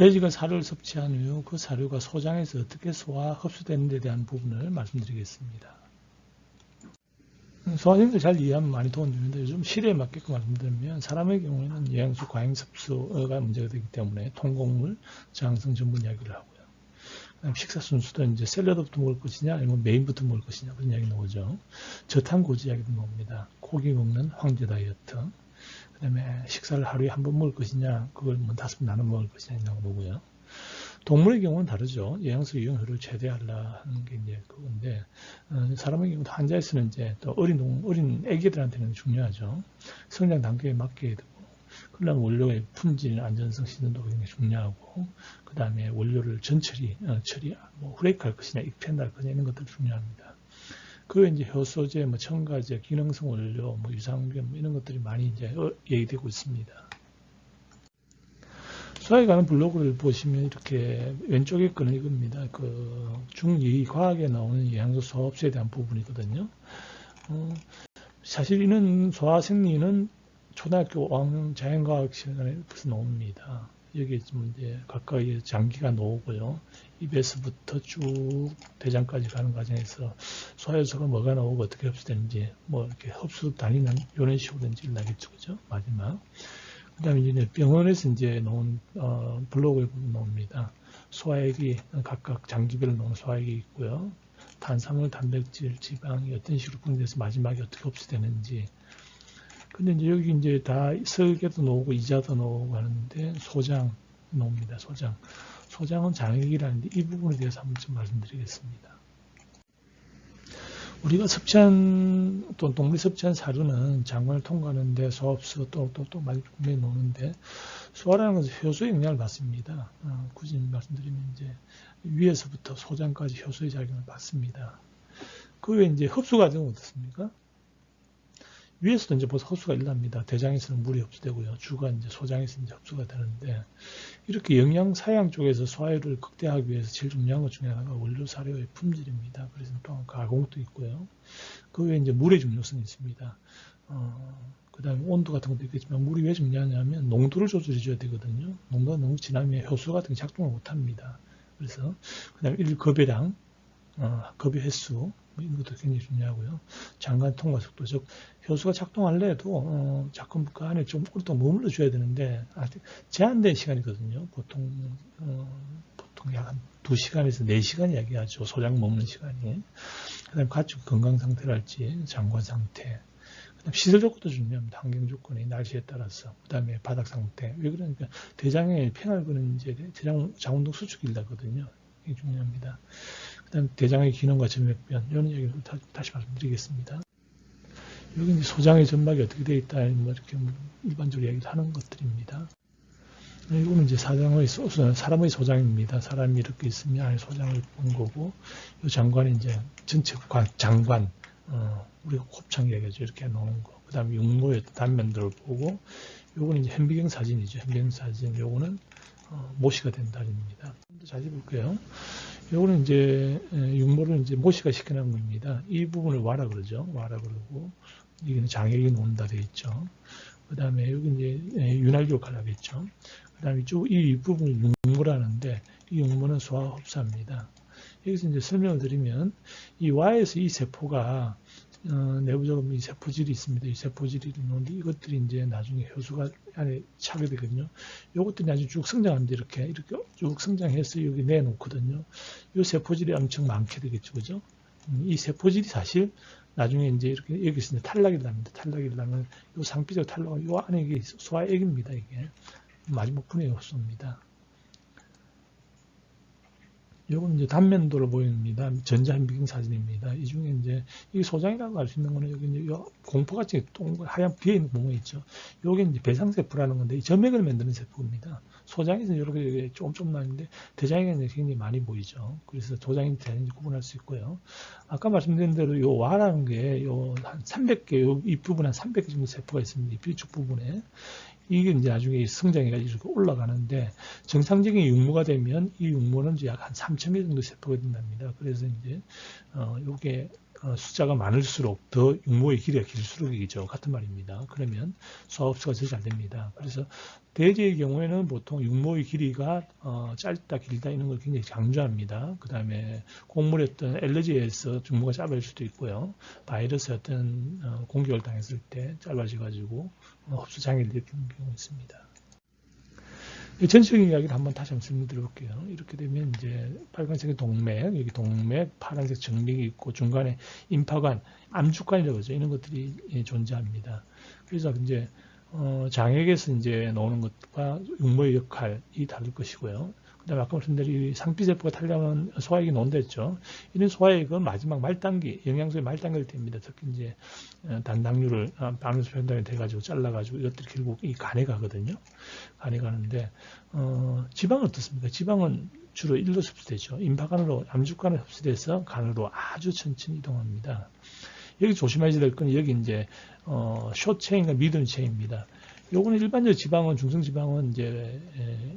돼지가 사료를 섭취한 후그 사료가 소장에서 어떻게 소화 흡수되는 데 대한 부분을 말씀드리겠습니다. 소화생들 잘 이해하면 많이 도움이 됩니다. 요즘 시대에 맞게끔 말씀드리면 사람의 경우에는 영양소 과잉 섭수가 문제가 되기 때문에 통곡물, 저항성 전분 이야기를 하고요. 식사 순수도 이제 샐러드부터 먹을 것이냐 아니면 메인부터 먹을 것이냐 그런 이야기 나오죠. 저탄고지 이야기도 나옵니다. 고기 먹는 황제 다이어트. 그 다음에 식사를 하루에 한 번 먹을 것이냐 그걸 뭐 다섯 번 나눠 먹을 것이냐 나오고요. 동물의 경우는 다르죠. 영양소 이용효를 최대하려는 게 이제 그건데 어, 사람의 경우도 환자에서는 이제 또 어린 동, 어린 애기들한테는 중요하죠. 성장 단계에 맞게 되고 그러면 원료의 품질, 안전성, 시즌도 굉장히 중요하고 그 다음에 원료를 전처리, 어, 처리, 뭐 후레이크할 것이냐, 익펜할 것이냐 이런 것들 중요합니다. 그 이제 효소제, 뭐 첨가제, 기능성 원료, 뭐 유산균 뭐 이런 것들이 많이 이제 어, 얘기되고 있습니다. 수학에 관한 블로그를 보시면 이렇게 왼쪽에 거는 이겁니다. 그 중2 과학에 나오는 영양소 소화업소에 대한 부분이거든요. 어, 사실 이는 소화생리는 초등학교 5학년 자연과학 시간에 나옵니다. 여기 좀 이제 가까이 장기가 나오고요. 입에서부터 쭉 대장까지 가는 과정에서 소화효소가 뭐가 나오고 어떻게 흡수되는지 뭐 이렇게 흡수 단위는 이런 식으로 된지 나겠죠. 그죠? 마지막. 그 다음에 이제 병원에서 이제 놓은 어, 블록을 나옵니다. 소화액이 각각 장기별로 놓은 소화액이 있고요. 탄수화물, 단백질, 지방이 어떤 식으로 분해돼서 마지막에 어떻게 흡수되는지. 근데 이제 여기 이제 다 설계도 나오고 이자도 나오고 하는데 소장 나옵니다. 소장. 소장은 장액이라는데 이 부분에 대해서 한번 좀 말씀드리겠습니다. 우리가 섭취한 또 동물이 섭취한 사료는 장관을 통과하는 데 소화흡수 또또또 또 많이 분명히 노는데 소화라는 것은 효소의 영향을 받습니다. 어, 굳이 말씀드리면 이제 위에서부터 소장까지 효소의 작용을 받습니다. 그 외에 이제 흡수 과정은 어떻습니까? 위에서도 이제 벌써 흡수가 일납니다. 대장에서는 물이 흡수되고요. 주가 이제 소장에서 이제 흡수가 되는데 이렇게 영양 사양 쪽에서 소화율을 극대화하기 위해서 제일 중요한 것 중에 하나가 원료 사료의 품질입니다. 그래서 또 가공도 있고요. 그 외에 이제 물의 중요성이 있습니다. 어, 그 다음에 온도 같은 것도 있겠지만 물이 왜 중요하냐면 농도를 조절해 줘야 되거든요. 농도가 너무 진하면 효소 같은 게 작동을 못합니다. 그래서 그 다음에 일 급여량, 어, 급여 횟수 뭐 이런 것도 굉장히 중요하고요. 장관 통과 속도, 즉 효소가 작동할래도 어, 자꾸 그 안에 좀 오랫동안 머물러 줘야 되는데 아직 제한된 시간이거든요. 보통 어, 보통 약 한 2시간에서 4시간 이야기하죠. 소장 머무는 시간이. 그 다음에 가축 건강 상태랄지 장관 상태 그다음 시설 조건도 중요합니다. 환경 조건이 날씨에 따라서 그다음에 바닥 상태 왜 그러니까 대장에 팽을 그는 이제 대장 장운동 수축이 일나거든요. 이게 중요합니다. 그다음 대장의 기능과 점액변 이런 얘기를 다, 시 말씀드리겠습니다. 여기 이제 소장의 점막이 어떻게 되어 있다 뭐 이렇게 일반적으로 얘기를 하는 것들입니다. 이거는 이제 사장의 사람의 소장입니다. 사람이 이렇게 있으면 안에 소장을 본 거고 이 장관이 이제 전체 장관 어, 우리가 곱창 얘기하죠. 이렇게 놓은 거. 그 다음에 육모의 단면들을 보고 요거는 이제 현비경 사진이죠. 현비경 사진. 요거는 어, 모시가 된 달입니다. 자세히 볼게요. 요거는 이제 육모를 이제 모시가 시켜놓은 겁니다. 이 부분을 와라 그러죠. 와라 그러고 이게는 장애기 논다 되어 있죠. 그 다음에 여기 이제 윤활유 칼라겠죠. 그 다음에 이쪽 이 부분을 육모라는데 이 육모는 소화 흡수합니다. 여기서 이제 설명을 드리면 이 Y에서 이 세포가 어, 내부적으로 이 세포질이 있습니다. 이 세포질이 있는데 이것들이 이제 나중에 효소가 안에 차게 되거든요. 이것들이 나중에 쭉 성장하는데 이렇게 이렇게 쭉 성장해서 여기 내놓거든요. 이 세포질이 엄청 많게 되겠죠, 그죠? 음, 이 세포질이 사실 나중에 이제 이렇게 여기서 이제 탈락이 납니다. 탈락이 나면 이 상피적 탈락은 이 안에 소화액입니다. 이게 마지막 분해 효소입니다. 요건 이제 단면도로 보입니다. 전자현미경 사진입니다. 이 중에 이제 이 소장이라고 할수 있는 거는 여기 이제 공포같이 동글 하얀 비어 있는 부분이 있죠. 요게 이제 배상세포라는 건데 이 점액을 만드는 세포입니다. 소장에서 이렇게 조금 좀 나는데 대장에는 굉장히 많이 보이죠. 그래서 도장인지 대장인지 구분할 수 있고요. 아까 말씀드린 대로 요 와라는 게 요 한 300개, 요 윗부분에 한 300개 정도 세포가 있습니다. 이 비축 부분에. 이게 이제 나중에 성장해가지고 올라가는데 정상적인 육모가 되면 이 육모는 약 한 3,000개 정도 세포가 된답니다. 그래서 이제 어 요게 어, 숫자가 많을수록 더 육모의 길이가 길수록이죠. 같은 말입니다. 그러면 흡수가 더잘 됩니다. 그래서 대지의 경우에는 보통 육모의 길이가 어, 짧다 길다 이런 걸 굉장히 강조합니다. 그 다음에 곡물의 어떤 엘러지에서 육모가 짧아질 수도 있고요. 바이러스의 어떤 어, 공격을 당했을 때 짧아져 가지고 어, 흡수 장애를 일으키는 경우가 있습니다. 전체적인 이야기를 한번 다시 한번 설명드려 볼게요. 이렇게 되면 이제 빨간색의 동맥, 여기 동맥, 파란색 정맥이 있고 중간에 임파관, 암축관이라고 하죠. 이런 것들이 예, 존재합니다. 그래서 이제 어, 장액에서 이제 나오는 것과 육모의 역할이 다를 것이고요. 그 다음에 아까 말씀드린 상피세포가 탈려면 소화액이 했죠. 이런 소화액은 마지막 말단기, 영양소의 말단계를 됩니다. 특히 이제 어, 단당류를 방에서 편단이 돼가지고 잘라가지고 이것들이 결국 이 간에 가거든요. 간에 가는데 어, 지방은 어떻습니까? 지방은 주로 일로 흡수되죠. 임파간으로 암주간에 흡수돼서 간으로 아주 천천히 이동합니다. 여기 조심하셔야 될 건 여기 이제 어, 쇼체인과 미든 체인입니다. 요거는 일반적 지방은 중성 지방은 이제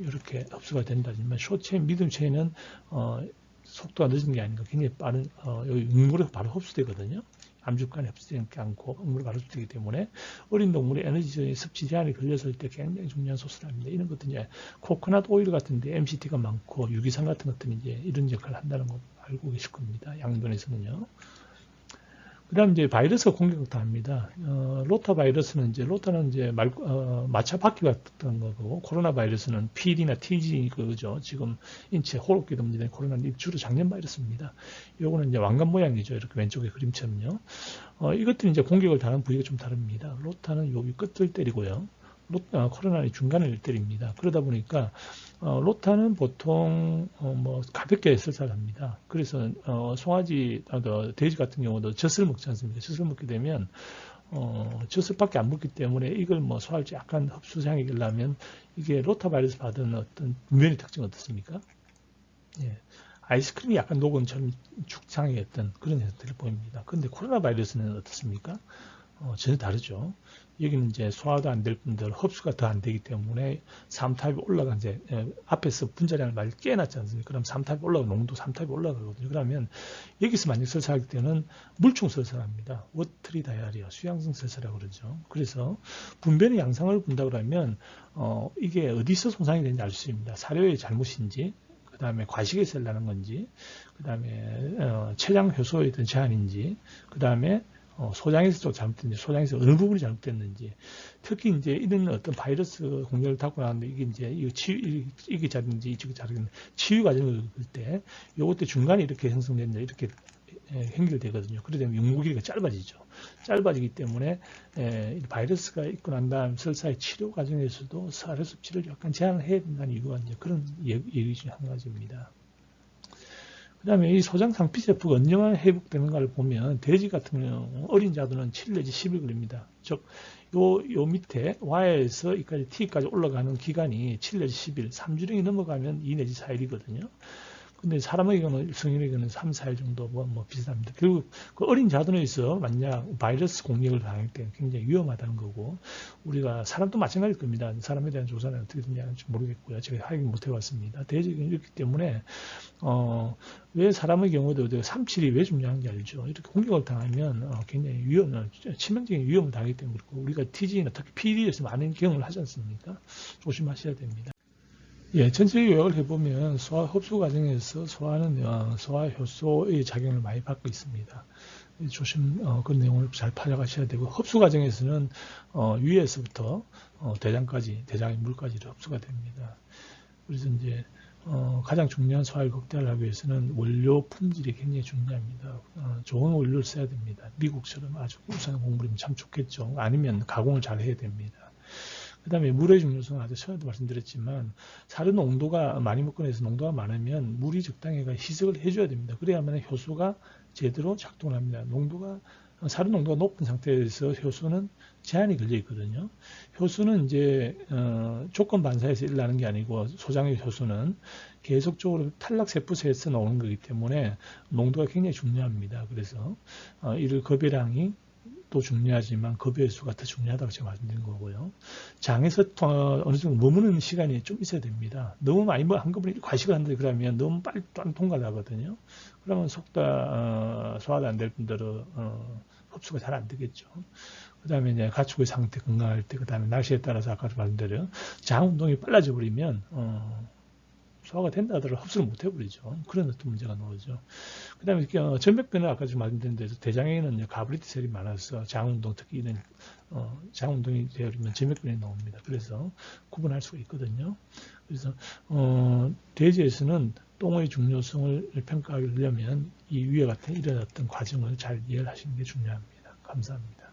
이렇게 흡수가 된다지만 쇼체인, 미든 체인은 어, 속도가 늦은 게 아닌가 굉장히 빠른 어, 여기 음물에서 바로 흡수되거든요. 암주간에 흡수되지 않고 음물에 바로 흡수되기 때문에 어린 동물의 에너지 섭취 제한이 걸렸을 때 굉장히 중요한 소스랍니다. 이런 것들 이제 코코넛 오일 같은데 MCT가 많고 유기산 같은 것들이 이제 이런 역할을 한다는 거 알고 계실 겁니다. 양변에서는요. 그 다음 이제 바이러스가 공격도 합니다. 어, 로타 바이러스는 이제, 로타는 이제 말, 어, 마차 바퀴 같은 거고, 코로나 바이러스는 PD나 TG 그죠. 지금 인체 호흡기도 문제된 코로나는 주로 작년 바이러스입니다. 요거는 이제 왕관 모양이죠. 이렇게 왼쪽에 그림처럼요. 어, 이것들이 이제 공격을 당하는 부위가 좀 다릅니다. 로타는 여기 끝을 때리고요. 로, 어, 코로나의 중간을 때립니다. 그러다 보니까 어, 로타는 보통 어, 뭐 가볍게 설사합니다. 그래서 어, 송아지, 아, 돼지 같은 경우도 젖을 먹지 않습니까? 젖을 먹게 되면 어, 젖을밖에 안 먹기 때문에 이걸 뭐 소화할 때 약간 흡수상이 되려면 이게 로타 바이러스 받은 어떤 분면의 특징 어떻습니까? 예. 아이스크림이 약간 죽상의 어떤 그런 형태를 보입니다. 그런데 코로나 바이러스는 어떻습니까? 어, 전혀 다르죠. 여기는 이제 소화도 안될 뿐더러 흡수가 더 안 되기 때문에 3탑이 올라가 이제 예, 앞에서 분자량을 많이 깨놨지 않습니까? 그럼 3탑이 올라가 농도 3탑이 올라가거든요. 그러면 여기서 만약 설사할 때는 물총 설사합니다. 워트리 다이아리아 수양성 설사라고 그러죠. 그래서 분변의 양상을 본다 그러면 어, 이게 어디서 손상이 되는지 알 수 있습니다. 사료의 잘못인지 그 다음에 과식에서 나는 건지, 그 다음에 어, 체장 효소에 어떤 제한인지, 그 다음에 어, 소장에서 좀 잘못됐는지, 소장에서 어느 부분이 잘못됐는지, 특히 이제 이런 어떤 바이러스 공격을 받고 나는데 이게 이제 이거 치유, 이게 자든지 이쪽이 자든 치유 과정을 볼 때, 요것도 중간에 이렇게 형성되는 이렇게 연결되거든요. 그러다 보면 용무기가 짧아지죠. 짧아지기 때문에 에, 바이러스가 있고 난 다음 설사의 치료 과정에서도 사료 섭취를 약간 제한을 해야 된다는 이유가 이제 그런 얘기 중에 한 가지입니다. 그 다음에 이 소장 상피세포가 언제만 회복되는가를 보면 돼지 같은 경우 어린 자두는 7 내지 10일 걸립니다. 즉, 요, 요 밑에 Y에서 이까지 T까지 올라가는 기간이 7 내지 10일, 3주령이 넘어가면 2 내지 4일이거든요. 근데 사람의 경우는 성인의 경우는 3, 4일 정도 뭐, 뭐 비슷합니다. 결국 그 어린 자손에서 만약 바이러스 공격을 당할 때 굉장히 위험하다는 거고 우리가 사람도 마찬가지일 겁니다. 사람에 대한 조사는 어떻게 되는지 모르겠고요. 제가 확인 못 해봤습니다. 대지가 이렇기 때문에 어, 왜 사람의 경우도 3, 7이 왜 중요한지 알죠. 이렇게 공격을 당하면 어, 굉장히 위험, 치명적인 위험을 당하기 때문에 그렇고 우리가 TG나 특히 PD에서 많은 경험을 하지 않습니까? 조심하셔야 됩니다. 예, 전체 요약을 해보면 소화 흡수 과정에서 소화는 어, 소화 효소의 작용을 많이 받고 있습니다. 조심 어, 그 내용을 잘 파악하셔야 되고 흡수 과정에서는 어, 위에서부터 어, 대장까지 대장의 물까지 흡수가 됩니다. 그래서 이제 어, 가장 중요한 소화를 극대화하기 위해서는 원료 품질이 굉장히 중요합니다. 어, 좋은 원료를 써야 됩니다. 미국처럼 아주 우수한 공물이면 참 좋겠죠. 아니면 가공을 잘 해야 됩니다. 그 다음에 물의 중요성은 아주 처음에도 말씀드렸지만 사료 농도가 많이 나서 농도가 많으면 물이 적당히가 희석을 해줘야 됩니다. 그래야만 효소가 제대로 작동을 합니다. 농도가 사료 농도가 높은 상태에서 효소는 제한이 걸려 있거든요. 효소는 이제 어, 조건 반사에서 일어나는 게 아니고 소장의 효소는 계속적으로 탈락 세포체에서 나오는 거기 때문에 농도가 굉장히 중요합니다. 그래서 어, 이를 거배량이 도 중요하지만 급여의 수가 더 중요하다고 제가 말씀드린 거고요. 장에서 어, 어느 정도 머무는 시간이 좀 있어야 됩니다. 너무 많이 뭐 한꺼번에 과식을 한다 그러면 너무 빨리 통과를 하거든요. 그러면 속다 어, 소화가 안될 분들은 어, 흡수가 잘 안 되겠죠. 그 다음에 이제 가축의 상태 건강할 때, 그 다음에 날씨에 따라서 아까 말씀드린 장 운동이 빨라져 버리면 어, 소화가 된다 하더라도 흡수를 못 해버리죠. 그런 어떤 문제가 나오죠. 그 다음에 어, 전백변은 아까 좀 말씀드린 대로 대장에는 가브리티셀이 많아서 장운동, 특히 이런 어, 장운동이 되어버리면 전백변이 나옵니다. 그래서 구분할 수가 있거든요. 그래서 어, 돼지에서는 똥의 중요성을 평가하려면 이 위와 같은 어떤 과정을 잘 이해하시는 게 중요합니다. 감사합니다.